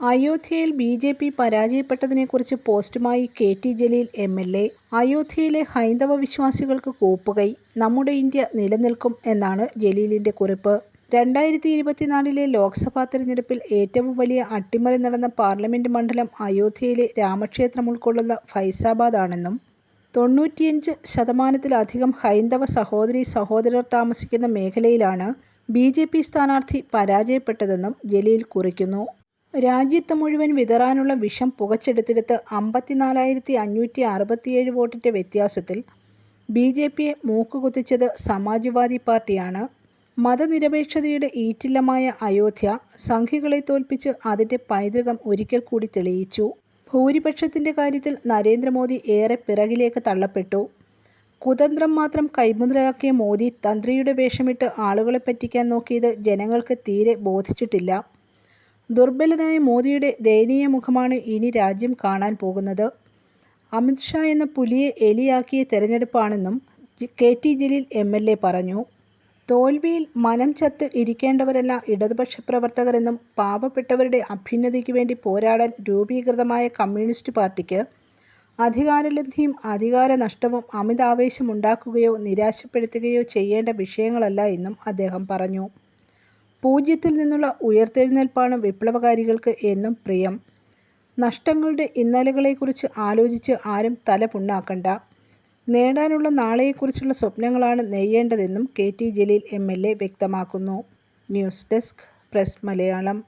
അയോധ്യയിൽ B J P പരാജയപ്പെട്ടതിനെക്കുറിച്ച് പോസ്റ്റുമായി K T Jaleel M L A. അയോധ്യയിലെ ഹൈന്ദവ വിശ്വാസികൾക്ക് കൂപ്പുകൈ നമ്മുടെ ഇന്ത്യ നിലനിൽക്കും എന്നാണ് ജലീലിന്റെ കുറിപ്പ്. രണ്ടായിരത്തി ഇരുപത്തിനാലിലെ ലോക്സഭാ തെരഞ്ഞെടുപ്പിൽ ഏറ്റവും വലിയ അട്ടിമറി നടന്ന പാർലമെന്റ് മണ്ഡലം അയോധ്യയിലെ രാമക്ഷേത്രം ഉൾക്കൊള്ളുന്ന ഫൈസാബാദ് ആണെന്നും തൊണ്ണൂറ്റിയഞ്ച് ശതമാനത്തിലധികം ഹൈന്ദവ സഹോദരി സഹോദരർ താമസിക്കുന്ന മേഖലയിലാണ് ബി ജെ പി സ്ഥാനാർത്ഥി പരാജയപ്പെട്ടതെന്നും ജലീൽ കുറിക്കുന്നു. രാജ്യത്ത് മുഴുവൻ വിതറാനുള്ള വിഷം പുകച്ചെടുത്തെടുത്ത് അമ്പത്തിനാലായിരത്തി അഞ്ഞൂറ്റി അറുപത്തിയേഴ് വോട്ടിന്റെ വ്യത്യാസത്തിൽ ബി ജെ പിയെ മൂക്കുകുത്തിച്ചത് സമാജ്വാദി പാർട്ടിയാണ്. മതനിരപേക്ഷതയുടെ ഈറ്റില്ലമായ അയോധ്യ സംഘികളെ തോൽപ്പിച്ച് അതിന്റെ പൈതൃകം ഒരിക്കൽ കൂടി തെളിയിച്ചു. ഭൂരിപക്ഷത്തിന്റെ കാര്യത്തിൽ നരേന്ദ്രമോദി ഏറെ പിറകിലേക്ക് തള്ളപ്പെട്ടു. കുതന്ത്രം മാത്രം കൈമുദ്രയാക്കിയ മോദി തന്ത്രിയുടെ വേഷമിട്ട് ആളുകളെ പറ്റിക്കാൻ നോക്കിയത് ജനങ്ങൾക്ക് തീരെ ബോധിച്ചിട്ടില്ല. ദുർബലനായ മോദിയുടെ ദയനീയ മുഖമാണ് ഇനി രാജ്യം കാണാൻ പോകുന്നത്. അമിത്ഷാ എന്ന പുലിയെ എലിയാക്കിയ തെരഞ്ഞെടുപ്പാണെന്നും K T Jaleel M L A പറഞ്ഞു. തോൽവിയിൽ മനം ചത്ത് ഇരിക്കേണ്ടവരല്ല ഇടതുപക്ഷ പ്രവർത്തകരെന്നും പാവപ്പെട്ടവരുടെ അഭ്യുന്നതിക്ക് വേണ്ടി പോരാടാൻ രൂപീകൃതമായ കമ്മ്യൂണിസ്റ്റ് പാർട്ടിക്ക് അധികാരലബ്ധിയും അധികാര നഷ്ടവും അമിതാവേശമുണ്ടാക്കുകയോ നിരാശപ്പെടുത്തുകയോ ചെയ്യേണ്ട വിഷയങ്ങളല്ല എന്നും അദ്ദേഹം പറഞ്ഞു. പൂജ്യത്തിൽ നിന്നുള്ള ഉയർത്തെഴുന്നേൽപ്പാണ് വിപ്ലവകാരികൾക്ക് എന്നും പ്രിയം. നഷ്ടങ്ങളുടെ ഇന്നലകളെക്കുറിച്ച് ആലോചിച്ച് ആരും തല പുണ്ണാക്കണ്ട. നേടാനുള്ള നാളെയെക്കുറിച്ചുള്ള സ്വപ്നങ്ങളാണ് നെയ്യേണ്ടതെന്നും K T Jaleel M L A വ്യക്തമാക്കുന്നു. News desk press Malayalam.